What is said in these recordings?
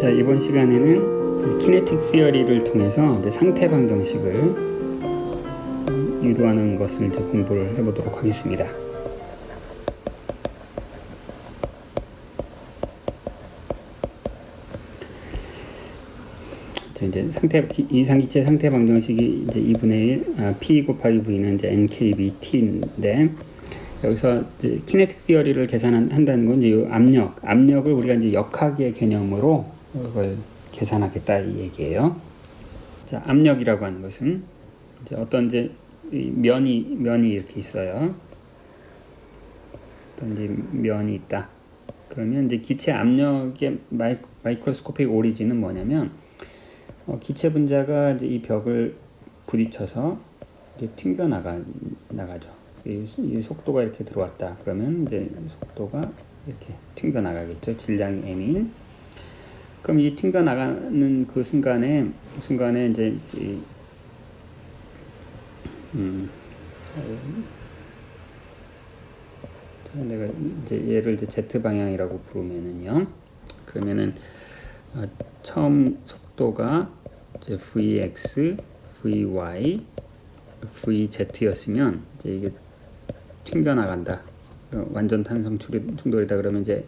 자 이번 시간에는 키네틱 시어리를 통해서 이제 상태 방 정식을 유도하는 것을 이제 공부를 해보도록 하겠습니다. 자, 이제 상태 이상기체 상태 방정식이 이제 2분의 1 아, p 곱하기 v는 이제 nkbt인데 여기서 키네틱 시어리를 계산한다는 건 이제 요 압력 압력을 우리가 이제 역학의 개념으로 이 걸 계산하겠다 이 얘기예요. 자 압력이라고 하는 것은 이제 어떤 이제 이 면이 면이 이렇게 있어요. 어떤 이제 면이 있다. 그러면 이제 기체 압력의 마이, 마이크로스코픽 오리진은 뭐냐면 어, 기체 분자가 이제 이 벽을 부딪혀서 튕겨 나가 나가죠. 이, 이 속도가 이렇게 들어왔다. 그러면 이제 속도가 이렇게 튕겨 나가겠죠. 질량이 m인. 그럼 이 튕겨 나가는 그 순간에 순간에 이제 이, 음, 자, 자, 내가 이제 얘를 이제 z 방향이라고 부르면은요. 그러면은 어, 처음 속도가 이제 vx, vy, vz였으면 이제 이게 튕겨 나간다. 어, 완전 탄성 충- 충돌이다 그러면 이제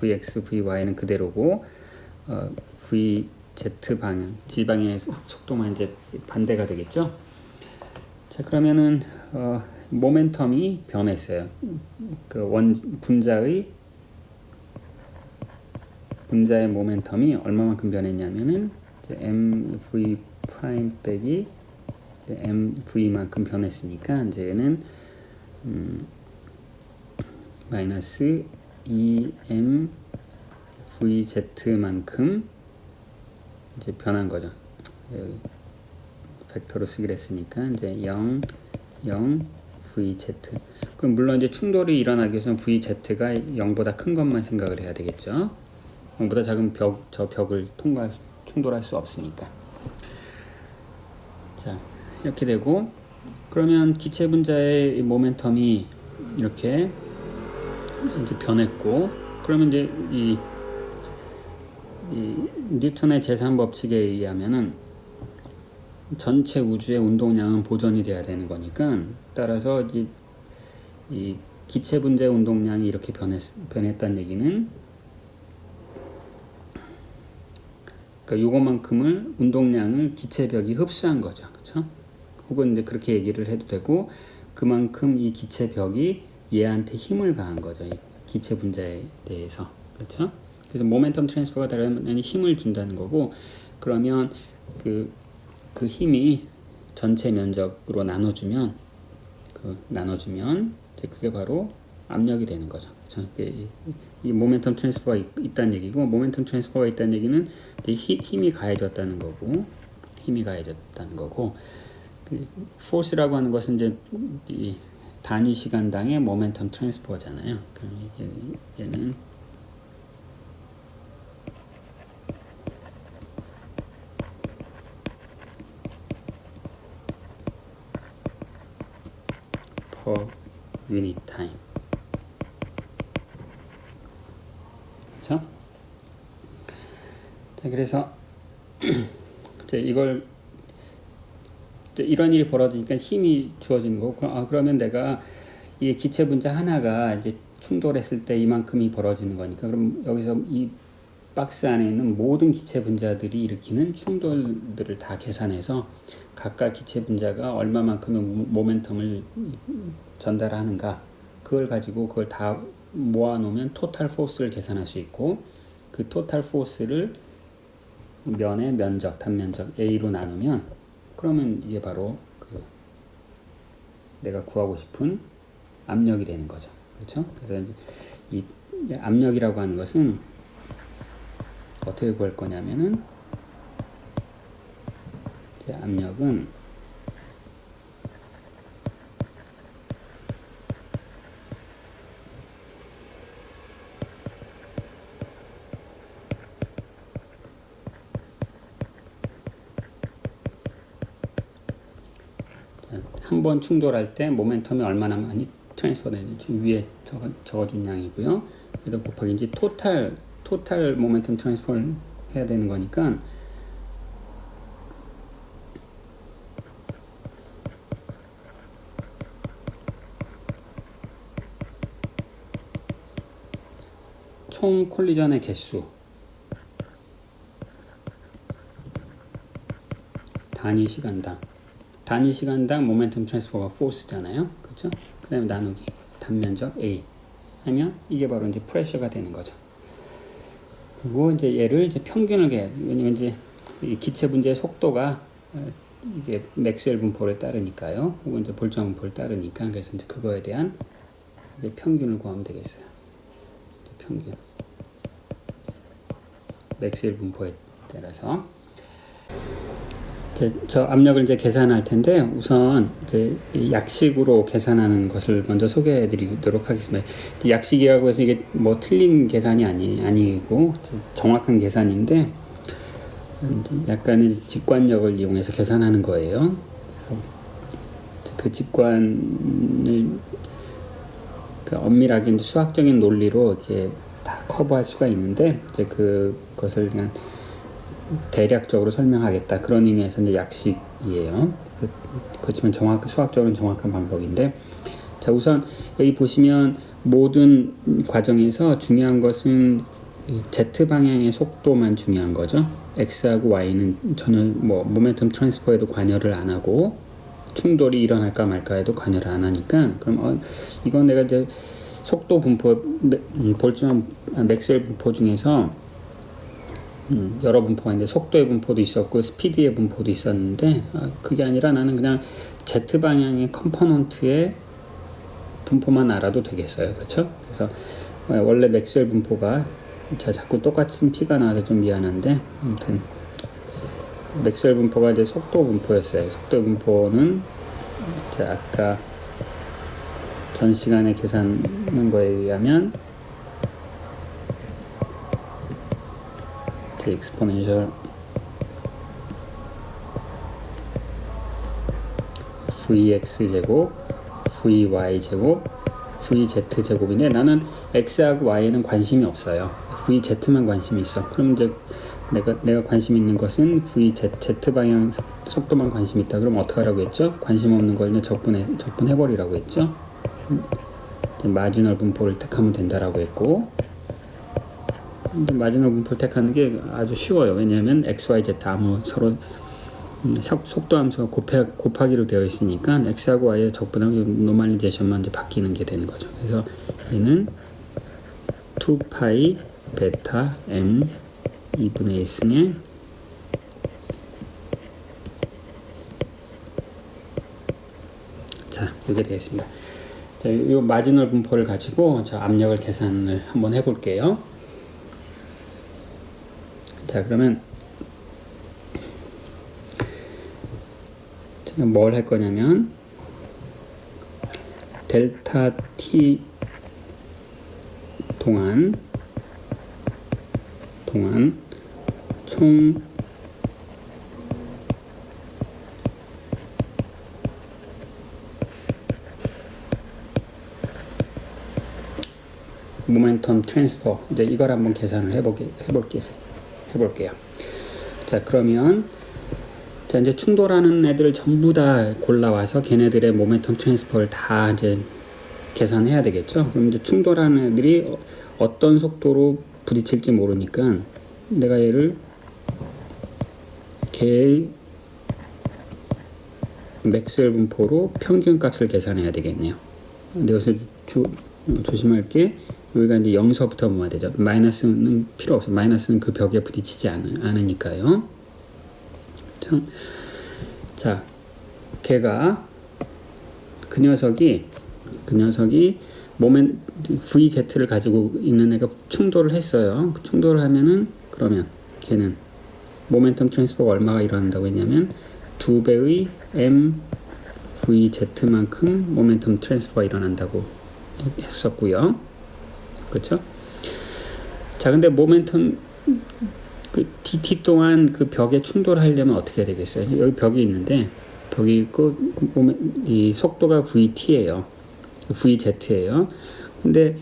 vx, vy는 그대로고 어, vz 방향, z 방향의 속- 속도만 이제 반대가 되겠죠. 자 그러면은 어, 모멘텀이 변했어요. 그 원 분자의 분자의 모멘텀이 얼마만큼 변했냐면은 mv 프라임 빼기 mv만큼 변했으니까 이제 얘는 음, 마이너스 2m vz만큼 이제 변한 거죠. 여기 벡터로 쓰기로 했으니까 이제 0 0 vz 그럼 물론 이제 충돌이 일어나기 위해서는 vz가 0보다 큰 것만 생각을 해야 되겠죠. 0보다 작은 벽, 저 벽을 통과할 수- 충돌할 수 없으니까. 자, 이렇게 되고 그러면 기체 분자의 이 모멘텀이 이렇게 이제 변했고 그러면 이제 이, 이 뉴턴의 제3 법칙에 의하면은 전체 우주의 운동량은 보존이 돼야 되는 거니까 따라서 이, 이 기체 분자의 운동량이 이렇게 변했, 변했다는 얘기는 그러니까 요거만큼을 운동량을 기체벽이 흡수한 거죠. 그렇죠? 혹은 이제 그렇게 얘기를 해도 되고 그만큼 이 기체벽이 얘한테 힘을 가한 거죠. 이 기체 분자에 대해서. 그렇죠? 그래서 모멘텀 트랜스퍼가 되려면 힘을 준다는 거고 그러면 그, 그 힘이 전체 면적으로 나눠주면 그 나눠주면 이제 그게 바로 압력이 되는 거죠. 이, 이 모멘텀 트랜스퍼가 있, 있다는 얘기고 모멘텀 트랜스퍼가 있다는 얘기는 힘, 힘이 가해졌다는 거고 힘이 가해졌다는 거고 그 force라고 하는 것은 이제 이 단위 시간당의 모멘텀 트랜스퍼잖아요. 얘는 unit time. 그렇죠? 자, 그래서 이제 이걸 이제 이런 일이 벌어지니까 힘이 주어지는 거고 그럼- 아, 그러면 내가 이 기체 분자 하나가 이제 충돌했을 때 이만큼이 벌어지는 거니까 그럼 여기서 이 박스 안에 있는 모든 기체 분자들이 일으키는 충돌들을 다 계산해서 각각 기체 분자가 얼마만큼의 모- 모멘텀을 전달하는가 그걸 가지고 그걸 다 모아놓으면 토탈 포스를 계산할 수 있고 그 토탈 포스를 면의 면적 단면적 a로 나누면 그러면 이게 바로 그 내가 구하고 싶은 압력이 되는 거죠. 그렇죠? 그래서 이제 이 압력이라고 하는 것은 어떻게 구할 거냐면은 압력은 한 번 충돌할 때 모멘텀이 얼마나 많이 트랜스퍼 되는지 위에 적어, 적어준 양이고요. 여기다 곱하기 이제 토탈 토탈 모멘텀 트랜스퍼를 해야 되는 거니까. 총 콜리전의 개수. 단위 시간당. 단위 시간당 모멘텀 트랜스퍼가 포스잖아요. 그렇죠? 그 다음에 나누기. 단면적 A. 하면 이게 바로 이제 프레셔가 되는 거죠 그리고 이제 얘를 이제 평균을 계 왜냐면 이제 이 기체 분자의 속도가 어, 이게 맥스웰 분포를 따르니까요. 혹은 이제 볼정 분포를 따르니까 그래서 이제 그거에 대한 이제 평균을 구하면 되겠어요. 평균. 맥스웰 분포에 따라서 이제 저 압력을 이제 계산할 텐데 우선 이제 이 약식으로 계산하는 것을 먼저 소개해 드리도록 하겠습니다. 약식이라고 해서 이게 뭐 틀린 계산이 아니 아니고 정확한 계산인데 약간의 직관력을 이용해서 계산하는 거예요. 그 직관을 그 엄밀하게 수학적인 논리로 이렇게 다 커버할 수가 있는데 이제 그것을 그냥 대략적으로 설명하겠다 그런 의미에서 이제 약식이에요. 그- 그렇지만 정확 수학적으로는 정확한 방법인데 자 우선 여기 보시면 모든 과정에서 중요한 것은 이 z 방향의 속도만 중요한 거죠. x하고 y는 전혀 뭐 모멘텀 트랜스퍼에도 관여를 안 하고 충돌이 일어날까 말까에도 관여를 안 하니까 그럼 어, 이건 내가 이제 속도 분포 맥- 음, 볼트만 맥스웰 분포 중에서 음, 여러 분포가 있는데 속도의 분포도 있었고 스피드의 분포도 있었는데 아, 그게 아니라 나는 그냥 z 방향의 컴포넌트의 분포만 알아도 되겠어요. 그렇죠? 그래서 어, 원래 맥스웰 분포가 자 자꾸 똑같은 피가 나와서 좀 미안한데 아무튼 맥스웰 분포가 이제 속도 분포였어요. 속도 분포는 자 아까 전 시간에 계산한 거에 의하면 그 exponential vx 제곱 vy 제곱 vz 제곱인데 나는 x하고 y는 관심이 없어요. vz만 관심이 있어. 그럼 이제 내가 내가 관심 있는 것은 vz z 방향 속- 속도만 관심 있다. 그럼 어떻게 하라고 했죠? 관심 없는 걸 이제 적분해 적분해 버리라고 했죠. 마지널 분포를 택하면 된다라고 했고 마지노 분포를 택하는 게 아주 쉬워요. 왜냐하면 x, y, z 아무 서로 음, 속- 속도 함수가 곱하, 곱하기로 되어 있으니까 x하고 y의 적분하고 노멀리제이션만 이제 바뀌는 게 되는 거죠. 그래서 얘는 2파이 베타 m 2분의 1승에 자, 이게 되겠습니다. 자, 이 마지널 분포를 가지고 저 압력을 계산을 한번 해볼게요. 자 그러면 제가 뭘 할 거냐면 델타 t 동안 동안 총 모멘텀 트랜스퍼. 이제 이걸 한번 계산을 해보게 해볼게 해볼게요. 자 그러면 자 이제 충돌하는 애들 전부 다 골라와서 걔네들의 모멘텀 트랜스퍼를 다 이제 계산해야 되겠죠. 그럼 이제 충돌하는 애들이 어- 어떤 속도로 부딪힐지 모르니까 내가 얘를 걔의 맥스웰 분포로 평균 값을 계산해야 되겠네요. 근데 여기서 주, 조심할 게 여기가 이제 0서부터 보면 되죠. 마이너스는 필요 없어요. 마이너스는 그 벽에 부딪히지 않, 않으니까요. 참, 자, 걔가 그 녀석이 그 녀석이 모멘 VZ를 가지고 있는 애가 충돌을 했어요. 그 충돌을 하면은 그러면 걔는 모멘텀 트랜스퍼가 얼마가 일어난다고 했냐면 두 배의 m VZ만큼 모멘텀 트랜스퍼가 일어난다고 했었고요. 그렇죠? 자, 근데 모멘텀 그 dt 동안 그 벽에 충돌하려면 어떻게 되겠어요? 여기 벽이 있는데 벽이 있고 이 속도가 vt예요. vz예요. 근데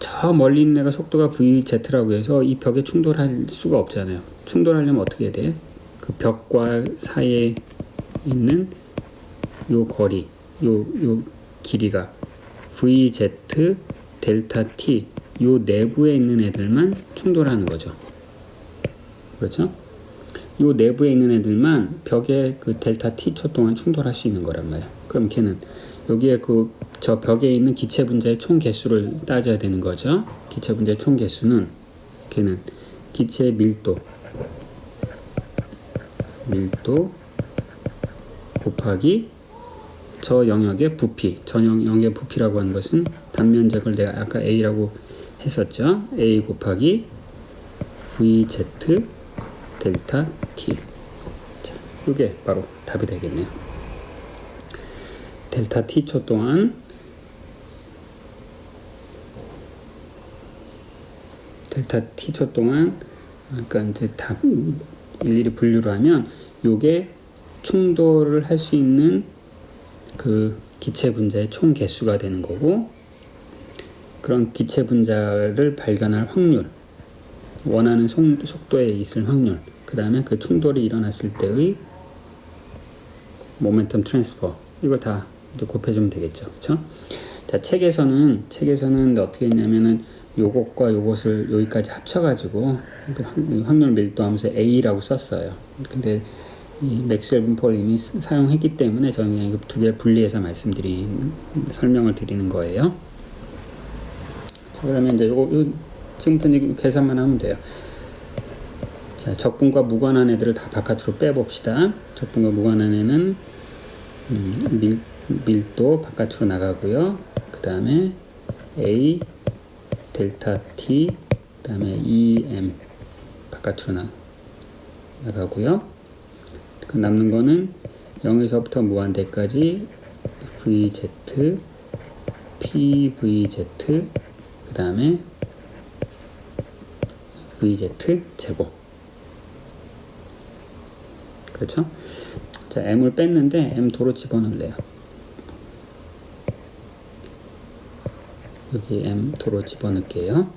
저 멀리 있는 애가 속도가 VZ라고 해서 이 벽에 충돌할 수가 없잖아요. 충돌하려면 어떻게 돼? 그 벽과 사이에 있는 요 거리, 요, 요 길이가 VZ 델타 T 요 내부에 있는 애들만 충돌하는 거죠. 그렇죠? 요 내부에 있는 애들만 벽에 그 델타 T초 동안 충돌할 수 있는 거란 말이야. 그럼 걔는 여기에 그 저 벽에 있는 기체 분자의 총 개수를 따져야 되는 거죠. 기체 분자의 총 개수는 걔는 기체의 밀도 밀도 곱하기 저 영역의 부피, 저 영역의 부피라고 하는 것은 단면적을 내가 아까 A라고 했었죠. A 곱하기 VZ 델타 T. 자, 이게 바로 답이 되겠네요. 델타 T 초 동안 델타 T 초 동안 그러니까 이제 답 일일이 분류를 하면 요게 충돌을 할 수 있는 그 기체 분자의 총 개수가 되는 거고 그런 기체 분자를 발견할 확률 원하는 속, 속도에 있을 확률 그 다음에 그 충돌이 일어났을 때의 모멘텀 트랜스퍼 이거 다 이제 곱해주면 되겠죠. 그쵸? 자 책에서는 책에서는 어떻게 했냐면은 요것과 요것을 여기까지 합쳐가지고 그 확- 확률 밀도하면서 A라고 썼어요. 근데 이 맥스웰 분포를 이미 쓰- 사용했기 때문에 저는 그냥 이거 두 개를 분리해서 말씀드린 설명을 드리는 거예요. 자 그러면 이제 요거 요, 지금부터 이제 계산만 하면 돼요. 자 적분과 무관한 애들을 다 바깥으로 빼봅시다. 적분과 무관한 애는 음, 밀, 밀도 바깥으로 나가고요. 그 다음에 A 델타 T 그 다음에 EM 바깥으로 나, 나가고요. 그 남는 거는 0에서부터 무한대까지 VZ, PVZ, 그 다음에 VZ 제곱. 그렇죠? 자, M을 뺐는데 M 도로 집어넣을래요. 여기 M 도로 집어넣을게요.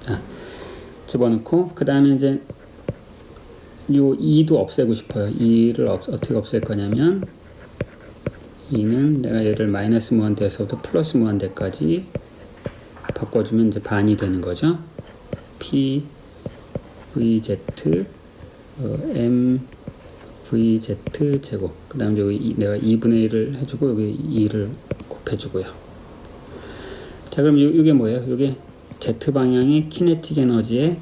자, 집어넣고 그 다음에 이제 요 2도 없애고 싶어요. 2를 없, 어떻게 없앨 거냐면 2는 내가 얘를 마이너스 무한대에서부터 플러스 무한대까지 바꿔주면 이제 반이 되는 거죠. P VZ 어, M VZ 제곱 그 다음에 여기 이- 내가 2분의 1을 해주고 여기 2를 곱해주고요. 자 그럼 요, 요게 뭐예요? 요게 Z 방향의 키네틱 에너지의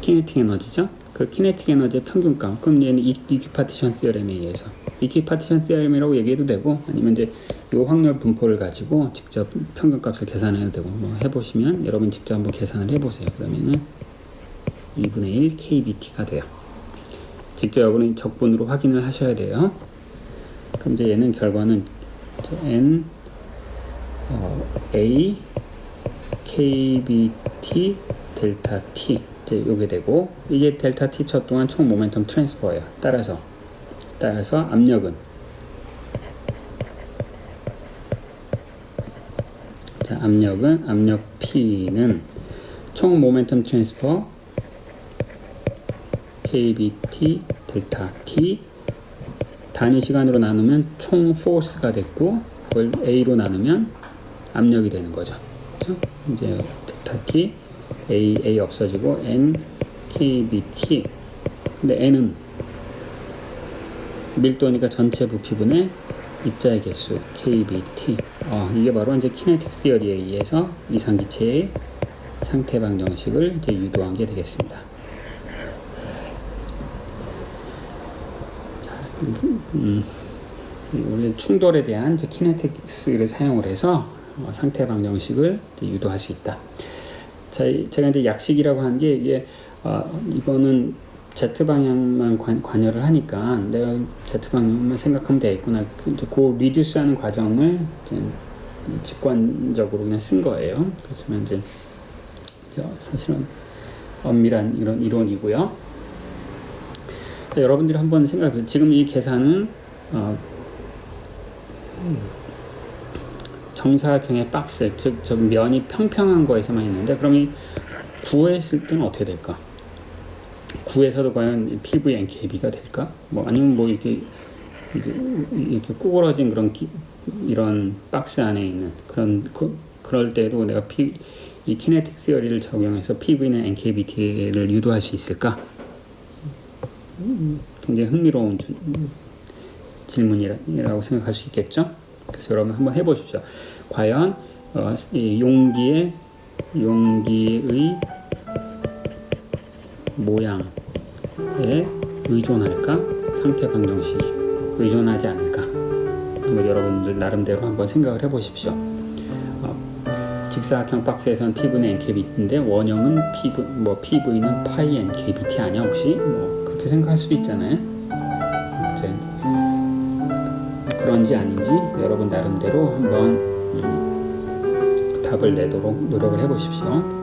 키네틱 에너지죠. 그 키네틱 에너지의 평균값. 그럼 얘는 이- 이퀴파티션 시어렘에 의해서 이퀴파티션 시어렘이라고 얘기해도 되고 아니면 이제 요 확률 분포를 가지고 직접 평균값을 계산해도 되고 뭐 해보시면 여러분 직접 한번 계산을 해보세요. 그러면은 2분의 1 KBT가 돼요. 직접 여러분이 적분으로 확인을 하셔야 돼요. 그럼 이제 얘는 결과는 N 어, A KBT 델타 T 이제 요게 되고 이게 델타 T 초 동안 총 모멘텀 트랜스퍼예요. 따라서 따라서 압력은 자 압력은 압력 P는 총 모멘텀 트랜스퍼 KBT 델타 T 단위 시간으로 나누면 총 포스가 됐고 그걸 A로 나누면 압력이 되는 거죠. 그렇죠? 이제 델타 T A A 없어지고 N KBT 근데 N은 밀도니까 전체 부피분의 입자의 개수 KBT 어, 이게 바로 이제 키네틱 티어리에 의해서 이상기체의 상태 방 정식을 이제 유도한 게 되겠습니다. 자, 음, 우리 충돌에 대한 이제 키네틱스를 사용을 해서 어, 상태 방 정식을 이제 유도할 수 있다. 제가 이제 약식이라고 한 게 이게 어, 이거는 Z 방향만 관, 관여를 하니까 내가 Z 방향만 생각하면 되겠구나. 그 이제 그 리듀스하는 과정을 이제 직관적으로 그냥 쓴 거예요. 그렇지만 이제 저 사실은 엄밀한 이런 이론이고요. 자, 여러분들이 한번 생각해 지금 이 계산은 어, 정사각형의 박스, 즉 저 면이 평평한 거에서만 있는데 이 구했을 때는 어떻게 될까? 구에서도 과연 PV NKB가 될까? 뭐 아니면 뭐 이렇게 이렇게, 구부러진 그런 기, 이런 박스 안에 있는 그런 그, 그럴 때도 내가 P, 이 키네틱 시어리를 적용해서 PV는 NKBT를 유도할 수 있을까? 음, 굉장히 흥미로운 주, 질문이라고 생각할 수 있겠죠. 그래서 여러분 한번 해보십시오. 과연 어, 이 용기의 용기의 모양에 의존할까? 상태 방정식이 의존하지 않을까? 한번 여러분들 나름대로 한번 생각을 해보십시오. 어, 직사각형 박스에서는 PV는 NKBT인데 원형은 PV, 뭐 PV는 파이 NKBT 아니야 혹시? 뭐 그렇게 생각할 수도 있잖아요. 이제 그런지 아닌지 여러분 나름대로 한번 음, 답을 내도록 노력을 해보십시오.